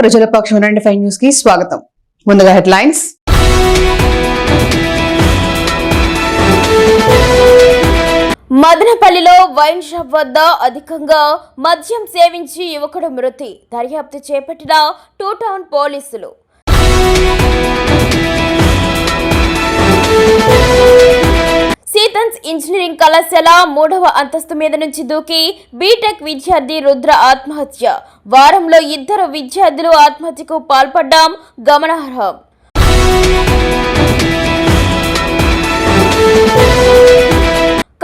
ప్రజల పక్షం రెండు ఫైవ్ న్యూస్కి స్వాగతం. ముందుగా హెడ్లైన్స్. మదనపల్లిలో వైన్ షాప్ వద్ద అధికంగా మద్యం సేవించి యువకుడు మృతి. దర్యాప్తు చేపట్టిన టూ టౌన్ పోలీసులు. సీతన్స్ ఇంజనీరింగ్ కళాశాల మూడవ అంతస్తు మీద నుంచి దూకి బీటెక్ విద్యార్థి రుద్ర ఆత్మహత్య. వారంలో ఇద్దరు విద్యార్థులు ఆత్మహత్యకు పాల్పడ్డాం. గమనార్హం.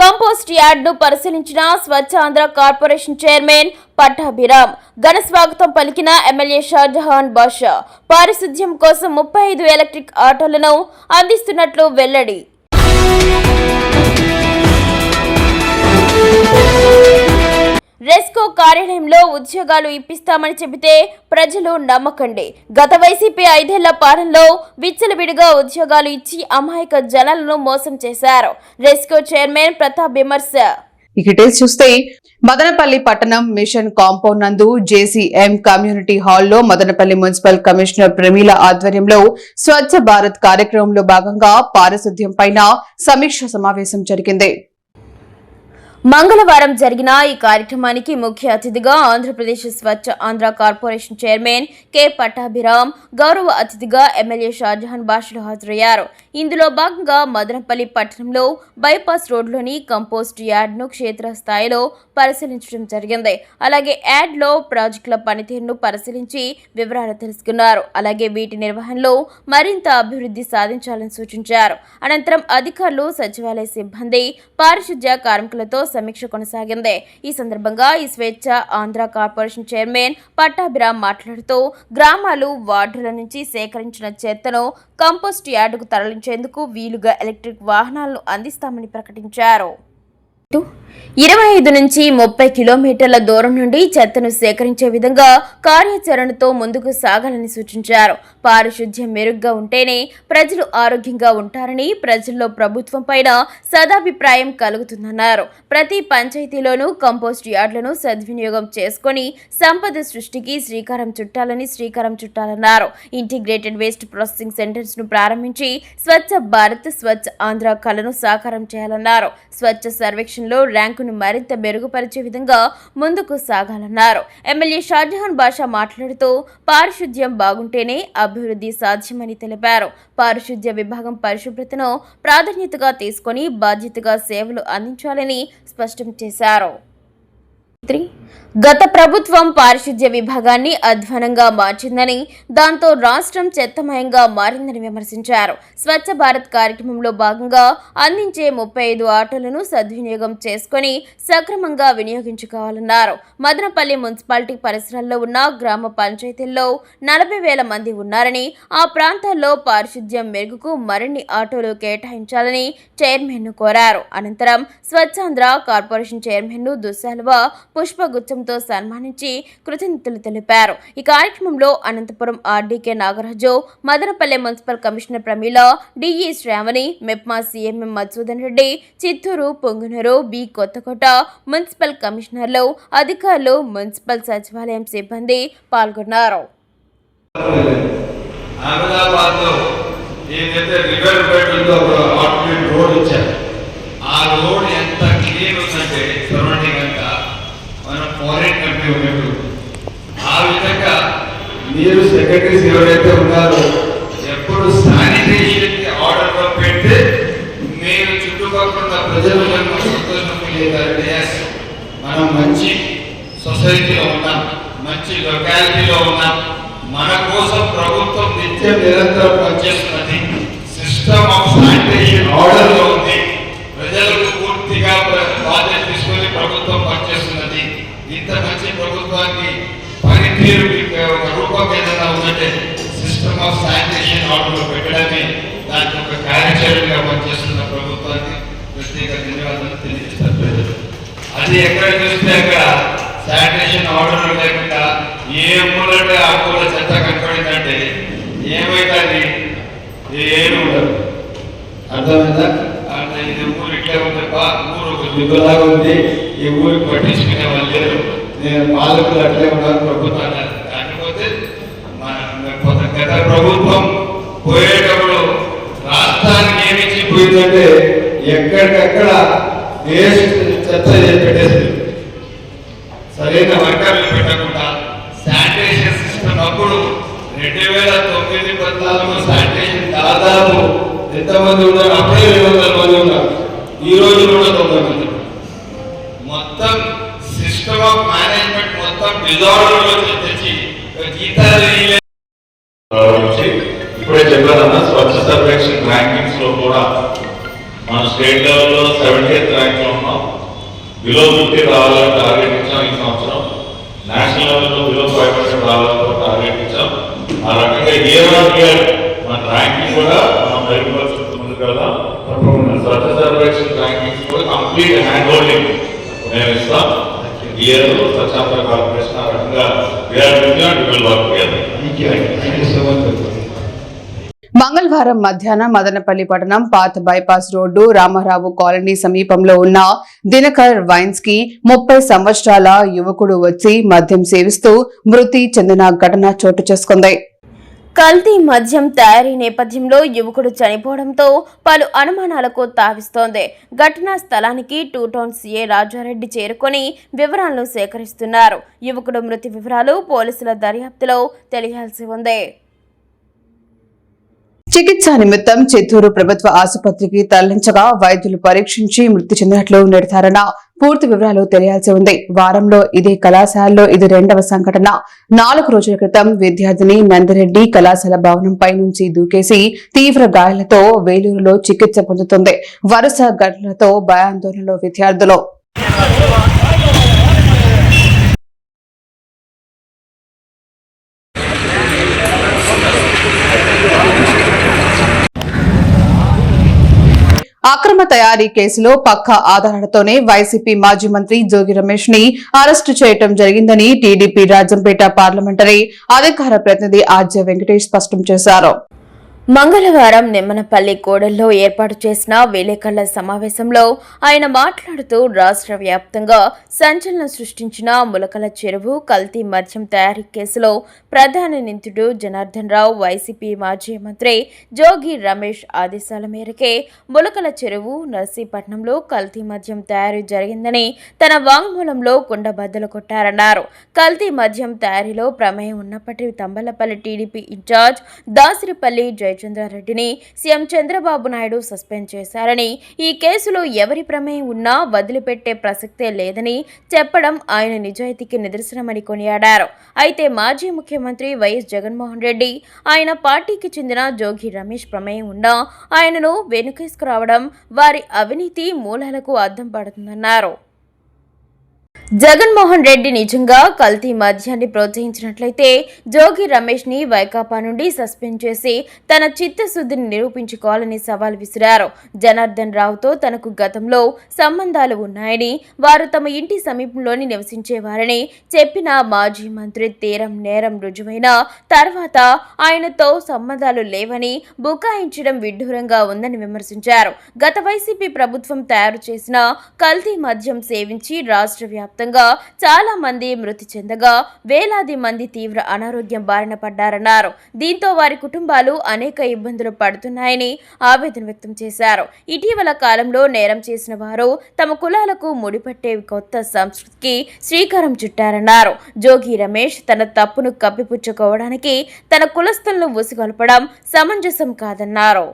కంపోస్ట్ యార్డ్ను పరిశీలించిన స్వచ్ఛ ఆంధ్ర కార్పొరేషన్ చైర్మన్ పట్టాభిరామ్. ఘన స్వాగతం పలికిన ఎమ్మెల్యే షాజహాన్ బాషా. పారిశుద్ధ్యం కోసం ముప్పై ఐదు ఎలక్ట్రిక్ ఆటోలను అందిస్తున్నట్లు వెల్లడి. రెస్కో కార్యాలయంలో ఉద్యోగాలు ఇప్పిస్తామని చెబితే ప్రజలు నమ్మకండి. గత వైసీపీ ఐదేళ్ళ పాలనలో విచ్చలవిడిగా ఉద్యోగాలు ఇచ్చి అమాయక జనాలను మోసం చేశారు. రెస్కో చైర్మన్ ప్రతాప్ విమర్శ. ఈ డీటెయిల్స్ చూస్తే మదనపల్లి పట్టణం మిషన్ కాంపౌండ్ నందు జేసీఎం కమ్యూనిటీ హాల్లో మదనపల్లి మున్సిపల్ కమిషనర్ ప్రమీల ఆధ్వర్యంలో స్వచ్ఛ భారత్ కార్యక్రమంలో భాగంగా పారిశుద్ధ్యం పైన సమీక్ష సమావేశం జరిగింది. మంగళవారం జరిగిన ఈ కార్యక్రమానికి ముఖ్య అతిథిగా Andhra Pradesh Swachh Andhra corporation chairman K Pattabhiram గౌరవ అతిథిగా ఎమ్మెల్యే షాజహాన్ బాషలు హాజరయ్యారు. ఇందులో భాగంగా మదనపల్లి పట్టణంలో బైపాస్ రోడ్లోని కంపోస్ట్ యార్డ్ను క్షేత్రస్థాయిలో పరిశీలించడం జరిగింది. అలాగే యాడ్లో ప్రాజెక్టుల పనితీరును పరిశీలించి వివరాలు తెలుసుకున్నారు. అలాగే వీటి నిర్వహణలో మరింత అభివృద్ధి సాధించాలని సూచించారు. అనంతరం అధికారులు సచివాలయ సిబ్బంది పారిశుద్ధ్య కార్మికులతో సమీక్ష కొనసాగింది. ఈ సందర్భంగా ఈ స్వేచ్ఛ ఆంధ్ర కార్పొరేషన్ చైర్మన్ పట్టాభిరామ్ మాట్లాడుతూ గ్రామాలు వార్డుల నుంచి సేకరించిన చెత్తను కంపోస్ట్ యార్డుకు తరలించేందుకు వీలుగా ఎలక్ట్రిక్ వాహనాలను అందిస్తామని ప్రకటించారు. ఇరవై ఐదు నుంచి ముప్పై కిలోమీటర్ల దూరం నుండి చెత్తను సేకరించే విధంగా కార్యాచరణతో ముందుకు సాగాలని సూచించారు. పారిశుద్ధ్యం మెరుగ్గా ఉంటేనే ప్రజలు ఆరోగ్యంగా ఉంటారని ప్రజల్లో ప్రభుత్వం పైన సదాభిప్రాయం కలుగుతుందన్నారు. ప్రతి పంచాయతీలోనూ కంపోస్ట్ యార్డులను సద్వినియోగం చేసుకొని సంపద సృష్టికి శ్రీకారం చుట్టాలని శ్రీకారం చుట్టాలన్నారు. ఇంటిగ్రేటెడ్ వేస్ట్ ప్రాసెసింగ్ సెంటర్స్ను ప్రారంభించి స్వచ్ఛ భారత్ స్వచ్ఛ ఆంధ్ర కళను సాకారం చేయాలన్నారు. స్వచ్ఛ సర్వేక్షణలో ర్యాంకును మరింత మెరుగుపరిచే విధంగా ముందుకు సాగాలన్నారు. ఎమ్మెల్యే షాజహాన్ బాషా మాట్లాడుతూ పారిశుద్ధ్యం బాగుంటేనే అభివృద్ధి సాధ్యమని తెలిపారు. పారిశుద్ధ్య విభాగం పరిశుభ్రతను ప్రాధాన్యతగా తీసుకొని బాధ్యతగా సేవలు అందించాలని స్పష్టం చేశారు. గత ప్రభుత్వం పారిశుద్ధ్య విభాగాన్ని అధ్వానంగా మార్చిందని దాంతో రాష్ట్రం చెత్తమయంగా మారిందని విమర్శించారు. స్వచ్ఛ భారత్ కార్యక్రమంలో భాగంగా అందించే ముప్పై ఐదు ఆటోలను సద్వినియోగం చేసుకొని సక్రమంగా వినియోగించుకోవాలన్నారు. మదనపల్లి మున్సిపాలిటీ పరిసరాల్లో ఉన్న గ్రామ పంచాయతీల్లో నలభై వేల మంది ఉన్నారని ఆ ప్రాంతాల్లో పారిశుద్ధ్యం మెరుగుకు మరిన్ని ఆటోలు కేటాయించాలని చైర్మన్ను కోరారు. అనంతరం స్వచ్ఛాంధ్ర కార్పొరేషన్ చైర్మన్ను దుస్సాలువా పుష్పగుచ్చంతో సన్మానించి కృతజ్ఞతలు తెలిపారు. ఈ కార్యక్రమంలో Anantapuram RDK Nagaraju Madanapalle municipal commissioner Pramila DE Shravani MEPMA CMM Madhusudan Reddy Chittoor Pongunuru B Kothakota municipal కమిషనర్లు అధికారులు మున్సిపల్ సచివాలయం సిబ్బంది పాల్గొన్నారు. ఏదైతే రివర్ బెడ్ ఉందో ఒక ఆల్టర్నేట్ రోడ్ ఇచ్చారు. ఆ రోడ్ ఎంత క్లీన్ ఉందంటే ఫారిన్ కంట్రీ ఉన్నట్టు ఆ విధంగా మీరు సెక్రటరీస్ ఎవరైతే ఉన్నారో ఎప్పుడు శానిటేషన్ ఆర్డర్లో పెడితే మీరు చుట్టుపక్కల ప్రజలు సంతోషం మనం మంచి సొసైటీలో ఉన్నాం మంచి లొకాలిటీలో ఉన్నాం. మన కోసం ప్రభుత్వం నిత్యం నిరంతరం పనిచేస్తున్నది. సిస్టమ్ ఆఫ్ శానిటేషన్ ఆర్డర్లో ఉంది ప్రజలకు పూర్తిగా ప్ర- బాధ్యత తీసుకొని ప్రభుత్వం పనిచేస్తున్నది ఇంత మంచి ప్రభుత్వానికి పనితీరు ఒక రూపం ఏదైనా ఉందంటే సిస్టమ్ ఆఫ్ శానిటేషన్ పెట్టడాన్ని దానికి ఒక కార్యాచరణగా పనిచేస్తున్న ప్రభుత్వానికి ప్రత్యేక ధన్యవాదాలు తెలియజేస్తారు అది ఎక్కడ చూస్తే అక్కడ శానిటేషన్ ఆర్డర్ లేకుండా ఏ మూలంటే ఆ మూల చెత్త కనపడిందంటే ఏమైతుంది ఏమి ఉండదు అర్థమైందా అంటే ఇది ఊరు ఇట్లే ఉంది ఊరు ఒక దిగులాగా ఉంది ఈ ఊరికి పట్టించుకునే వాళ్ళు లేరు నేను పాలకులు అట్లే ఉన్నారు ప్రభుత్వాన్ని కాకపోతే మన గత ప్రభుత్వం పోయేటప్పుడు రాష్ట్రానికి ఏమి చెప్పిందంటే ఎక్కడికక్కడ చెత్త పెట్టేసింది. సరైన వర్గాలు పెట్టకుండా శానిటేషన్ సిస్టమ్ అప్పుడు రెండు వేల తొమ్మిది పద్నాలుగు శానిటేషన్ దాదాపు ఎంతమంది ఉన్నారు? వందల మంది ఉన్నారు. ఈ రోజు కూడా మంది మొత్తం సిస్టమ్ ఆఫ్ మేనేజ్మెంట్ మొత్తం డిజార్డర్లోకి తెచ్చి జీతాలు మన స్టేట్ లెవెల్లో సెవెంటీఎత్ ర్యాంక్లో ఉన్నాం. బిలో ఫిఫ్టీ రావాలని టార్గెట్ ఇచ్చాం ఈ సంవత్సరం. నేషనల్ లెవెల్లో బిలో ఫైవ్ హండ్రెడ్ రావాలని టార్గెట్ ఇచ్చాం. ఆ రకంగా ఇయర్ ఆన్ ఇయర్ మన ర్యాంకింగ్ కూడా మనం మెరుగుపరుచుకుంటూ ముందుకు వెళ్దాం. తప్పకుండా స్వచ్ఛ సర్వేక్షణ్ ర్యాంకింగ్స్ కూడా కంప్లీట్ హ్యాండ్ హోల్డింగ్ మేము ఇస్తాం. ఇయర్ స్వచ్ఛాంతర కార్పొరేషన్ ఆ రకంగా వీఆర్ విల్ వర్క్ టుగెదర్ మంగళవారం మధ్యాహ్నం మదనపల్లి పట్టణం పాత బైపాస్ రోడ్డు రామారావు కాలనీ సమీపంలో ఉన్న దినకర్ వైన్స్కి ముప్పై సంవత్సరాల యువకుడు వచ్చి మద్యం సేవిస్తూ మృతి చెందిన ఘటన చోటు చేసుకుంది. కల్తీ మద్యం తయారీ నేపథ్యంలో యువకుడు చనిపోవడంతో పలు అనుమానాలకు తావిస్తోంది. ఘటనా స్థలానికి టూ టౌన్ సీఏ రాజారెడ్డి చేరుకొని వివరాలను సేకరిస్తున్నారు. యువకుడు మృతి వివరాలు పోలీసుల దర్యాప్తులో తెలియాల్సి ఉంది. చికిత్స నిమిత్తం చిత్తూరు ప్రభుత్వ ఆసుపత్రికి తరలించగా వైద్యులు పరీక్షించి మృతి చెందినట్లు నిర్ధారణ పూర్తి వివరాలు తెలియాల్సి ఉంది. వారంలో ఇదే కళాశాలలో ఇది రెండవ సంఘటన. నాలుగు రోజుల క్రితం విద్యార్థిని నందిరెడ్డి కళాశాల భవనంపై నుంచి దూకేసి తీవ్ర గాయాలతో వేలూరులో చికిత్స పొందుతుంది. వరుస ఘటనలతో భయాందోళనలో విద్యార్థులు అక్రమ తయారీ కేసులో పక్క ఆధారాలతోనే వైసీపీ మాజీ మంత్రి జోగి రమేష్ని అరెస్టు చేయడం జరిగిందని టీడీపీ రాజంపేట పార్లమెంటరీ అధికార ప్రతినిధి ఆర్జే వెంకటేష్ స్పష్టం చేశారు. మంగళవారం నిమ్మనపల్లి గోడల్లో ఏర్పాటు చేసిన విలేకరుల సమావేశంలో ఆయన మాట్లాడుతూ రాష్ట్ర వ్యాప్తంగా సంచలనం సృష్టించిన ములకల చెరువు కల్తీ మద్యం తయారీ కేసులో ప్రధాన నిందితుడు జనార్దన్ రావు వైసీపీ మాజీ మంత్రి జోగి రమేష్ ఆదేశాల మేరకే ములకల చెరువు నర్సీపట్నంలో కల్తీ మద్యం తయారీ జరిగిందని తన వాంగ్మూలంలో కుండబద్దలు కొట్టారన్నారు. కల్తీ మద్యం తయారీలో ప్రమేయం ఉన్నప్పటి తంబలపల్లి టీడీపీ ఇన్ఛార్జ్ దాసిరిపల్లి జయచంద్రారెడ్డిని సీఎం చంద్రబాబు నాయుడు సస్పెండ్ చేశారని ఈ కేసులో ఎవరి ప్రమేయం ఉన్నా వదిలిపెట్టే ప్రసక్తే లేదని చెప్పడం ఆయన నిజాయితీకి నిదర్శనమని కొనియాడారు. అయితే మాజీ ముఖ్యమంత్రి వైఎస్ జగన్మోహన్ రెడ్డి ఆయన పార్టీకి చెందిన జోగి రమేష్ ప్రమేయం ఉన్నా ఆయనను వెనుకేసుకురావడం వారి అవినీతి మూలాలకు అద్దం పడుతుందన్నారు. జగన్మోహన్ రెడ్డి నిజంగా కల్తీ మద్యాన్ని ప్రోత్సహించినట్లయితే జోగి రమేష్ని వైకాపా నుండి సస్పెండ్ చేసి తన చిత్తశుద్ధిని నిరూపించుకోవాలని సవాల్ విసిరారు. జనార్దన్ రావుతో తనకు గతంలో సంబంధాలు ఉన్నాయని వారు తమ ఇంటి సమీపంలోని నివసించేవారని చెప్పిన మాజీ మంత్రి తీరం నేరం రుజువైన తర్వాత ఆయనతో సంబంధాలు లేవని బుకాయించడం విడ్డూరంగా ఉందని విమర్శించారు. గత వైసీపీ ప్రభుత్వం తయారు చేసిన కల్తీ మద్యం సేవించి రాష్ట్ర మొత్తంగా చాలా మంది మృతి చెందగా వేలాది మంది తీవ్ర అనారోగ్యం బారిన పడ్డారన్నారు. దీంతో వారి కుటుంబాలు అనేక ఇబ్బందులు పడుతున్నాయని ఆవేదన వ్యక్తం చేశారు. ఇటీవల కాలంలో నేరం చేసిన వారు తమ కులాలకు ముడిపట్టే కొత్త సంస్కృతికి శ్రీకారం చుట్టారన్నారు. జోగి రమేష్ తన తప్పును కప్పిపుచ్చుకోవడానికి తన కులస్తులను ఉసిగొల్పడం సమంజసం కాదన్నారు.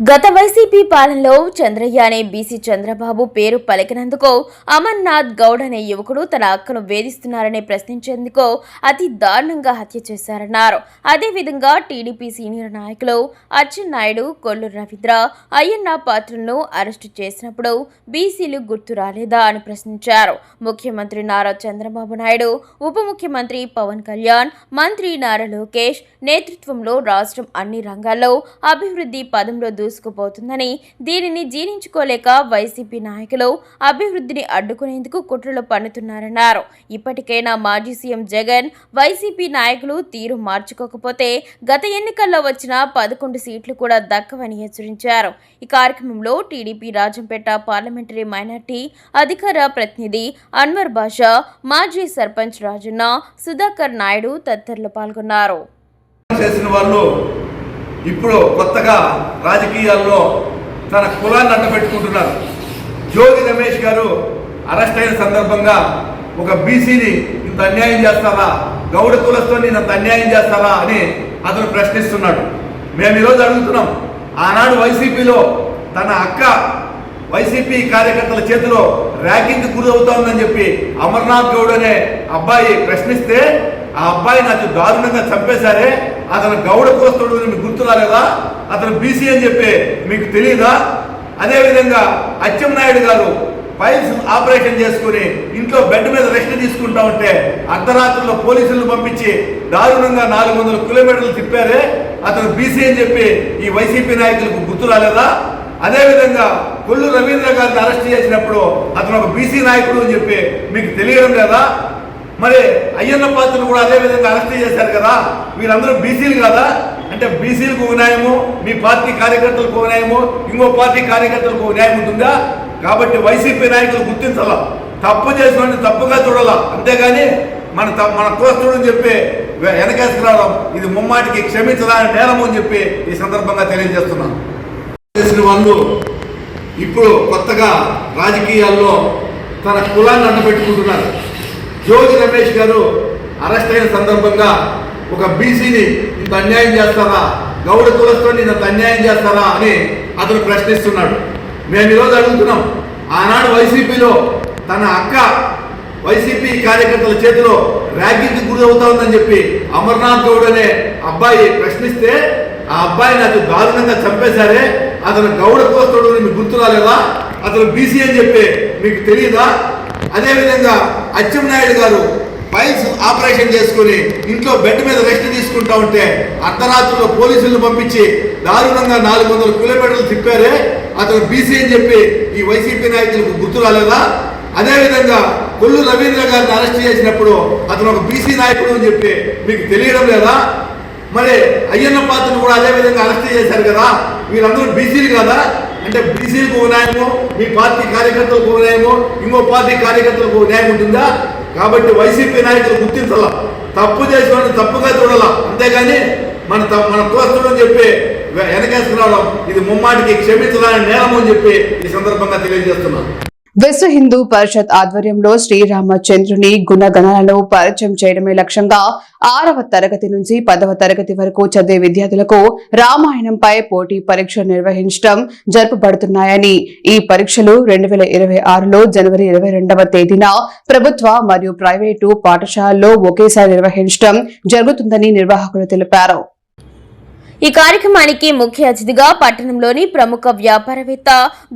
గత వైసీపీ పాలనలో చంద్రయ్య అనే బీసీ చంద్రబాబు పేరు పలికినందుకు అమర్నాథ్ గౌడ్ అనే యువకుడు తన అక్కను వేధిస్తున్నారని ప్రశ్నించేందుకు అతి దారుణంగా హత్య చేశారన్నారు. అదేవిధంగా టీడీపీ సీనియర్ నాయకులు అచ్చెన్నాయుడు కొల్లు రవీంద్ర అయ్యన్న పాత్రలను అరెస్టు చేసినప్పుడు బీసీలు గుర్తు రాలేదా అని ప్రశ్నించారు. ముఖ్యమంత్రి నారా చంద్రబాబు నాయుడు ఉప ముఖ్యమంత్రి పవన్ కళ్యాణ్ మంత్రి నారా లోకేష్ నేతృత్వంలో రాష్ట్రం అన్ని రంగాల్లో అభివృద్ధి పదంలో దూసుకుపోతుందని దీనిని జీర్ణించుకోలేక వైసీపీ నాయకులు అభివృద్ధిని అడ్డుకునేందుకు కుట్రలు పన్నుతున్నారన్నారు. ఇప్పటికైనా మాజీ సీఎం జగన్ వైసీపీ నాయకులు తీరు మార్చుకోకపోతే గత ఎన్నికల్లో వచ్చిన పదకొండు సీట్లు కూడా దక్కవని హెచ్చరించారు. ఈ కార్యక్రమంలో టీడీపీ రాజంపేట పార్లమెంటరీ మైనార్టీ అధికార ప్రతినిధి అన్వర్ బాషా మాజీ సర్పంచ్ రాజన్న సుధాకర్ నాయుడు తదితరులు పాల్గొన్నారు. చేసిన వాళ్ళు ఇప్పుడు కొత్తగా రాజకీయాల్లో తన కులాన్ని అడ్డపెట్టుకుంటున్నారు. జోగి రమేష్ గారు అరెస్ట్ అయిన సందర్భంగా ఒక బీసీని ఇంత అన్యాయం చేస్తారా గౌడ కులస్తో నేను అంత అన్యాయం చేస్తారా అని అతను ప్రశ్నిస్తున్నాడు. మేము ఈరోజు అడుగుతున్నాం ఆనాడు వైసీపీలో తన అక్క వైసీపీ కార్యకర్తల చేతిలో ర్యాగింగ్ గురవుతోందని చెప్పి అమర్నాథ్ గౌడ్ అనే అబ్బాయి ప్రశ్నిస్తే ఆ అబ్బాయి నాకు దారుణంగా చంపేశారే అతను గౌడ కులస్తుడు అని మీకు గుర్తు రాలేదా? అతను బీసీ అని చెప్పి మీకు తెలియదా అదేవిధంగా అచ్చెన్నాయుడు గారు పైల్స్ ఆపరేషన్ చేసుకుని ఇంట్లో బెడ్ మీద రెస్ట్ తీసుకుంటా ఉంటే అర్ధరాత్రిలో పోలీసులను పంపించి దారుణంగా నాలుగు వందల కిలోమీటర్లు తిప్పారే? అతను బీసీ అని చెప్పి ఈ వైసీపీ నాయకులకు గుర్తు రాలేదా? అదేవిధంగా కొల్లు రవీంద్ర గారిని అరెస్ట్ చేసినప్పుడు అతను ఒక బీసీ నాయకుడు అని చెప్పి మీకు తెలియడం లేదా? మరి అయ్యన్న పాత్రను కూడా అదే విధంగా అరెస్ట్ చేశారు కదా. వీరందరూ బీసీలు కదా. అంటే బీసీలకు ఒక న్యాయము మీ పార్టీ కార్యకర్తలకు ఒక న్యాయము ఇంకో పార్టీ కార్యకర్తలకు న్యాయం ఉంటుందా? కాబట్టి వైసీపీ నాయకులు గుర్తించాల. తప్పు చేసిన తప్పుగా చూడాలా. అంతేగాని మన త- మన కోస్తుడు అని చెప్పి వెనకేసుకురావడం ఇది ముమ్మాటికి క్షమించదాని నేరము అని చెప్పి ఈ సందర్భంగా తెలియజేస్తున్నాను. చేసిన వాళ్ళు ఇప్పుడు కొత్తగా రాజకీయాల్లో తన కులాన్ని అడ్డపెట్టుకుంటున్నారు జోగి రమేష్ గారు అరెస్ట్ అయిన సందర్భంగా ఒక బీసీని ఇంత అన్యాయం చేస్తారా? గౌడ కులస్తుని ఇంత అన్యాయం చేస్తారా అని అతను ప్రశ్నిస్తున్నాడు. మేము ఈరోజు అడుగుతున్నాం ఆనాడు వైసీపీలో తన అక్క వైసీపీ కార్యకర్తల చేతిలో ర్యాగింగ్కి గురి అవుతా ఉందని చెప్పి అమర్నాథ్ గౌడ్ అనే అబ్బాయి ప్రశ్నిస్తే ఆ అబ్బాయిని అతను దారుణంగా చంపేశారే అతను గౌడ కులస్తుడు మీకు గుర్తు రాలేదా అతను బీసీ అని చెప్పి మీకు తెలియదా అదేవిధంగా అచ్చెన్నాయుడు గారు పైల్స్ ఆపరేషన్ చేసుకుని ఇంట్లో బెడ్ మీద రెస్ట్ తీసుకుంటా ఉంటే అర్ధరాత్రిలో పోలీసులను పంపించి దారుణంగా నాలుగు వందల కిలోమీటర్లు తిప్పారే. అతను బీసీ అని చెప్పి ఈ వైసీపీ నాయకులకు గుర్తు రాలేదా? అదేవిధంగా కొల్లు రవీంద్ర గారిని అరెస్ట్ చేసినప్పుడు అతను ఒక బీసీ నాయకుడు అని చెప్పి మీకు తెలియడం లేదా? మరి అయ్యన్న పాత్రను కూడా అదే విధంగా అరెస్ట్ చేశారు కదా. వీళ్ళందరూ బీసీలు కదా? అంటే బీసీలకు న్యాయమో మీ పార్టీ కార్యకర్తలకు న్యాయమో ఇంకో పార్టీ కార్యకర్తలకు న్యాయం ఉంటుందా? కాబట్టి వైసీపీ నాయకులు గుర్తించాల? తప్పు చేసిన తప్పుగా చూడాల? అంతేగాని మన మన కోస్తుడు చెప్పి వెనకేసుకురావడం ఇది ముమ్మాటికి క్షమించడానికి నేరము అని చెప్పి ఈ సందర్భంగా తెలియజేస్తున్నాను. విశ్వ హిందూ పరిషత్ ఆధ్వర్యంలో శ్రీరామచంద్రుని గుణగణాలను పరిచయం చేయడమే లక్ష్యంగా ఆరవ తరగతి నుంచి పదవ తరగతి వరకు చదివే విద్యార్థులకు రామాయణంపై పోటీ పరీక్ష నిర్వహించడం జరుపబడుతున్నాయని ఈ పరీక్షలు రెండు వేల ఇరవై ఆరులో జనవరి ఇరవై రెండవ తేదీన ప్రభుత్వ మరియు ప్రైవేటు పాఠశాలల్లో ఒకేసారి నిర్వహించడం జరుగుతుందని నిర్వాహకులు తెలిపారు. ఈ కార్యక్రమానికి ముఖ్య అతిథిగా పట్టణంలోని ప్రముఖ వ్యాపారవేత్త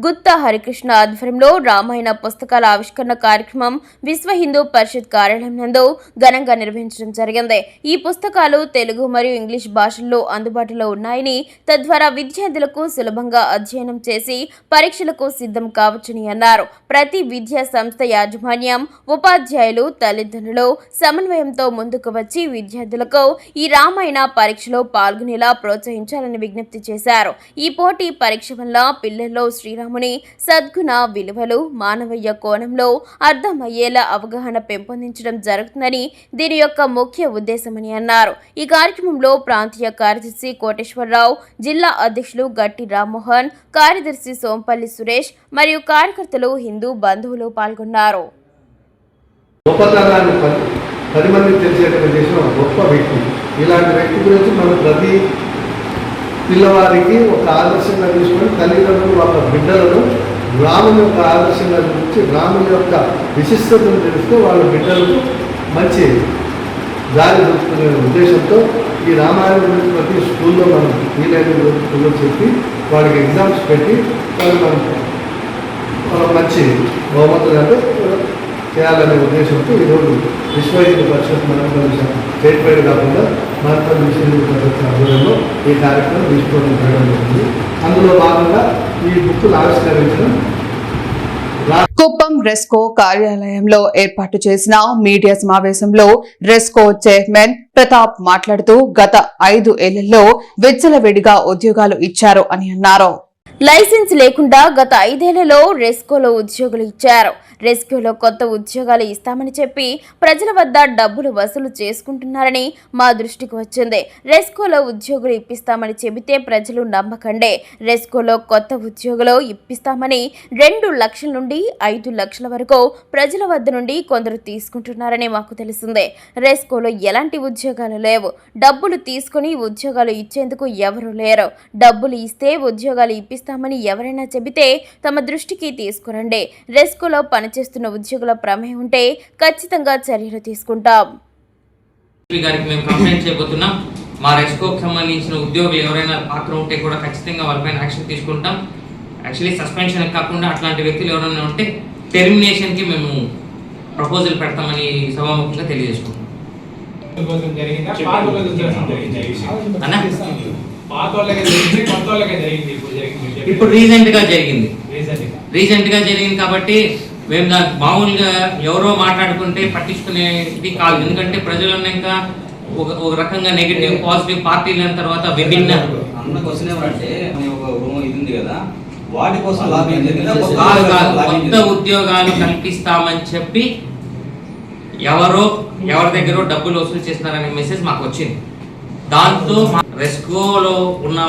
గుత్తా హరికృష్ణ ఆధ్వర్యంలో రామాయణ పుస్తకాల ఆవిష్కరణ కార్యక్రమం విశ్వ హిందూ పరిషత్ కార్యాలయం నందు ఘనంగా నిర్వహించడం జరిగింది. ఈ పుస్తకాలు తెలుగు మరియు ఇంగ్లీష్ భాషల్లో అందుబాటులో ఉన్నాయని తద్వారా విద్యార్థులకు సులభంగా అధ్యయనం చేసి పరీక్షలకు సిద్ధం కావచ్చని అన్నారు. ప్రతి విద్యా సంస్థ యాజమాన్యం ఉపాధ్యాయులు తల్లిదండ్రులు సమన్వయంతో ముందుకు వచ్చి విద్యార్థులకు ఈ రామాయణ పరీక్షలో పాల్గొనేలా ప్రోత్సహించాలని విజ్ఞప్తి చేశారు. ఈ పోటీ పరీక్ష వల్ల పిల్లల్లో శ్రీరాముని సద్గుణ విలువలు మానవీయ కోణంలో అర్థమయ్యేలా అవగాహన పెంపొందించడం జరుగుతుందని దీని యొక్క ముఖ్య ఉద్దేశమని అన్నారు. ఈ కార్యక్రమంలో ప్రాంతీయ కార్యదర్శి కోటేశ్వరరావు జిల్లా అధ్యక్షులు గట్టి రామ్మోహన్ కార్యదర్శి సోంపల్లి సురేష్ మరియు కార్యకర్తలు హిందూ బంధువులు పాల్గొన్నారు. పది మంది తెలిసేటువంటి చేసిన గొప్ప వ్యక్తి. ఇలాంటి వ్యక్తి గురించి మనం ప్రతి పిల్లవారికి ఒక ఆదర్శంగా తీసుకొని తల్లిదండ్రులు వాళ్ళ బిడ్డలను రాముని యొక్క ఆదర్శంగా చూపించి రాముని యొక్క విశిష్టతను తెలిస్తే వాళ్ళ బిడ్డలకు మంచి దారి దొరుకుతున్న ఉద్దేశంతో ఈ రామాయణం గురించి ప్రతి స్కూల్లో మనం వీలైన స్కూల్లో చెప్పి వాళ్ళకి ఎగ్జామ్స్ పెట్టి వాళ్ళు మనం మంచి బహుమతులు అంటే చేయాలనే ఉద్దేశంతో ఈరోజు విశ్వ హిందూ పరిషత్ మనపల్లి స్టేట్ వైడ్ కాకుండా మనపల్లి విశ్వ పరిషత్ ఆధ్వర్యంలో ఈ కార్యక్రమం తీసుకోవడం జరగడం జరిగింది. అందులో భాగంగా ఈ బుక్కులు ఆవిష్కరించడం కుప్పం రెస్కో కార్యాలయంలో ఏర్పాటు చేసిన మీడియా సమావేశంలో రెస్కో చైర్మన్ ప్రతాప్ మాట్లాడుతూ గత ఐదు ఏళ్ళలో విచ్చలవిడిగా ఉద్యోగాలు ఇచ్చారు అని అన్నారు. లైసెన్స్ లేకుండా గత ఐదేళ్ళలో రెస్కోలో ఉద్యోగులు ఇచ్చారు. రెస్క్యూలో కొత్త ఉద్యోగాలు ఇస్తామని చెప్పి ప్రజల వద్ద డబ్బులు వసూలు చేసుకుంటున్నారని మా దృష్టికి వచ్చింది. రెస్కోలో ఉద్యోగులు ఇప్పిస్తామని చెబితే ప్రజలు నమ్మకండే. రెస్కోలో కొత్త ఉద్యోగులు ఇప్పిస్తామని రెండు లక్షల నుండి ఐదు లక్షల వరకు ప్రజల వద్ద నుండి కొందరు తీసుకుంటున్నారని మాకు తెలిసిందే. రెస్కోలో ఎలాంటి ఉద్యోగాలు లేవు. డబ్బులు తీసుకుని ఉద్యోగాలు ఇచ్చేందుకు ఎవరు లేరు. డబ్బులు ఇస్తే ఉద్యోగాలు ఇప్పిస్తామని ఎవరైనా చెబితే తమ దృష్టికి తీసుకురండి. రెస్కోలో పనిచేస్తున్న ఉద్యోగుల ప్రమేయం ఉంటే ఖచ్చితంగా చర్యలు తీసుకుంటాం. గారికి మేము కంప్లైంట్ చేయబోతున్నాం. మా రెస్కోకి సంబంధించిన ఉద్యోగులు ఎవరైనా పాత్ర ఉంటే కూడా ఖచ్చితంగా వాళ్ళపైన యాక్షన్ తీసుకుంటాం. యాక్చువల్లీ సస్పెన్షన్ కాకుండా అట్లాంటి వ్యక్తులు ఎవరైనా ఉంటే టెర్మినేషన్కి మేము ప్రపోజల్ పెడతామని సభాముఖంగా తెలియజేసుకుంటాం? అన్నా? ఇప్పుడు ఇప్పుడు రీసెంట్గా జరిగింది. రీసెంట్గా రీసెంట్గా జరిగింది కాబట్టి మేము దానికి మామూలుగా ఎవరో మాట్లాడుకుంటే పట్టించుకునేది కాదు. ఎందుకంటే ప్రజలన్న ఇంకా ఒక ఒక రకంగా నెగిటివ్ పాజిటివ్ పార్టీలు అయిన తర్వాత విభిన్న అన్న క్వశ్చన్ ఏమంటే ఒక రూమ్ ఇది ఉంది కదా. వాటి కోసం కొత్త ఉద్యోగాలు కల్పిస్తామని చెప్పి ఎవరో ఎవరి దగ్గర డబ్బులు వసూలు చేస్తున్నారనే మెసేజ్ మాకు వచ్చింది. దాంతో రెస్కోలో ఉన్న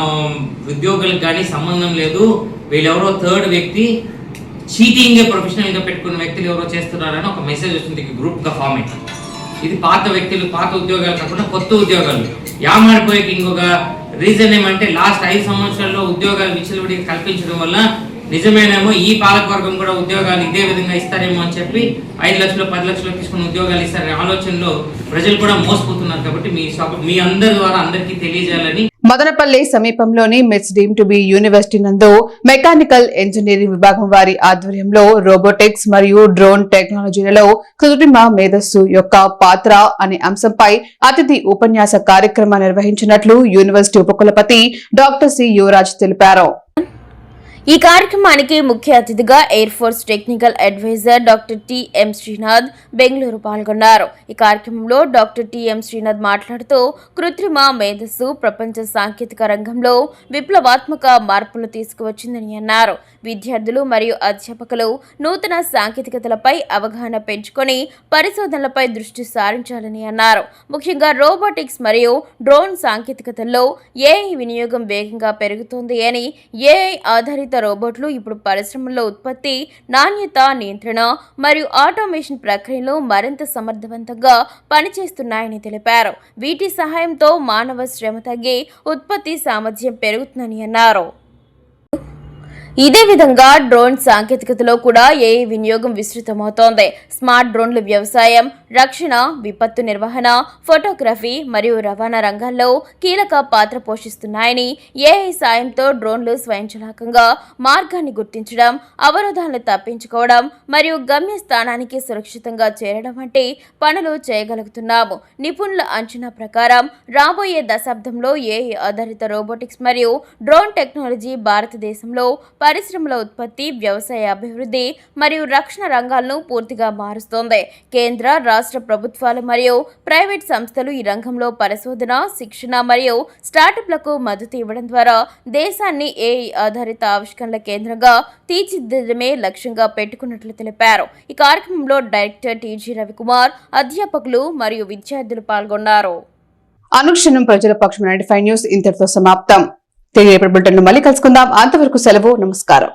ఉద్యోగులకు కానీ సంబంధం లేదు. వీళ్ళెవరో థర్డ్ వ్యక్తి చీటింగ్ ప్రొఫెషనల్గా పెట్టుకున్న వ్యక్తులు ఎవరో చేస్తున్నారని ఒక మెసేజ్ వస్తుంది. గ్రూప్గా ఫామ్ అయింది ఇది పాత వ్యక్తులు పాత ఉద్యోగాలు కాకుండా కొత్త ఉద్యోగాలు. యామాడిపోయేకి ఇంకొక రీజన్ ఏమంటే లాస్ట్ ఐదు సంవత్సరాల్లో ఉద్యోగాలు విచ్చలవిడి కల్పించడం వల్ల నిజమేనేమో ఈ పాలకవర్గం కూడా ఉద్యోగాలు ఇదే విధంగా ఇస్తారేమో అని చెప్పి ఐదు లక్షలు పది లక్షలు తీసుకున్న ఉద్యోగాలు ఇస్తారనే ఆలోచనలో ప్రజలు కూడా మోసపోతున్నారు కాబట్టి మీ మీ అందరి ద్వారా అందరికీ తెలియజేయాలని మదనపల్లి సమీపంలోని MITS deemed to be university నందు మెకానికల్ ఇంజనీరింగ్ విభాగం వారి ఆధ్వర్యంలో రోబోటిక్స్ మరియు డ్రోన్ టెక్నాలజీలలో కృత్రిమ మేధస్సు యొక్క పాత్ర అనే అంశంపై అతిథి ఉపన్యాస కార్యక్రమం నిర్వహించినట్లు యూనివర్సిటీ ఉపకులపతి డాక్టర్ సి యువరాజ్ తెలిపారు. ఈ కార్యక్రమానికి ముఖ్య అతిథిగా air force technical adviser doctor TM Srinath Bengaluru పాల్గొన్నారు. ఈ కార్యక్రమంలో డాక్టర్ టిఎం శ్రీనాథ్ మాట్లాడుతూ కృత్రిమ మేధస్సు ప్రపంచ సాంకేతిక రంగంలో విప్లవాత్మక మార్పులు తీసుకువచ్చిందని అన్నారు. విద్యార్థులు మరియు అధ్యాపకులు నూతన సాంకేతికతలపై అవగాహన పెంచుకొని పరిశోధనలపై దృష్టి సారించాలని అన్నారు. ముఖ్యంగా రోబోటిక్స్ మరియు డ్రోన్ సాంకేతికతల్లో ఏఐ వినియోగం వేగంగా పెరుగుతోంది అని ఏఐ ఆధారిత రోబోట్లు ఇప్పుడు పరిశ్రమల్లో ఉత్పత్తి నాణ్యత నియంత్రణ మరియు ఆటోమేషన్ ప్రక్రియలో మరింత సమర్థవంతంగా పనిచేస్తున్నాయని తెలిపారు. వీటి సహాయంతో మానవ శ్రమ తగ్గి ఉత్పత్తి సామర్థ్యం పెరుగుతుందని అన్నారు. ఇదే విధంగా డ్రోన్ సాంకేతికతలో కూడా ఏఐ వినియోగం విస్తృతమవుతోంది. స్మార్ట్ డ్రోన్లు వ్యవసాయం రక్షణ విపత్తు నిర్వహణ ఫోటోగ్రఫీ మరియు రవాణా రంగాల్లో కీలక పాత్ర పోషిస్తున్నాయని ఏఐ సాయంతో డ్రోన్లు స్వయంచలాకంగా మార్గాన్ని గుర్తించడం అవరోధాలను తప్పించుకోవడం మరియు గమ్యస్థానానికి సురక్షితంగా చేరడం వంటి పనులు చేయగలుగుతున్నాము. నిపుణుల అంచనా ప్రకారం రాబోయే దశాబ్దంలో ఏఐ ఆధారిత రోబోటిక్స్ మరియు డ్రోన్ టెక్నాలజీ భారతదేశంలో పరిశ్రమల ఉత్పత్తి వ్యవసాయ అభివృద్ధి మరియు రక్షణ రంగాలను పూర్తిగా మారుస్తోంది. కేంద్ర రాష్ట్ర ప్రభుత్వాలు మరియు ప్రైవేట్ సంస్థలు ఈ రంగంలో పరిశోధన శిక్షణ మరియు స్టార్టప్లకు మద్దతు ఇవ్వడం ద్వారా దేశాన్ని ఏఐ ఆధారిత ఆవిష్కరణల కేంద్రంగా తీర్చిదిద్దడమే లక్ష్యంగా పెట్టుకున్నట్లు తెలిపారు. ఈ కార్యక్రమంలో డైరెక్టర్ టీజీ రవికుమార్ అధ్యాపకులు మరియు విద్యార్థులు పాల్గొన్నారు. అనుక్షణం ప్రజల పక్షం నైన్టీ ఫైవ్ న్యూస్ ఇంతటితో సమాప్తం. తిరిగి రేపటి మళ్ళీ కలుసుకుందాం. అంతవరకు సెలవు నమస్కారం.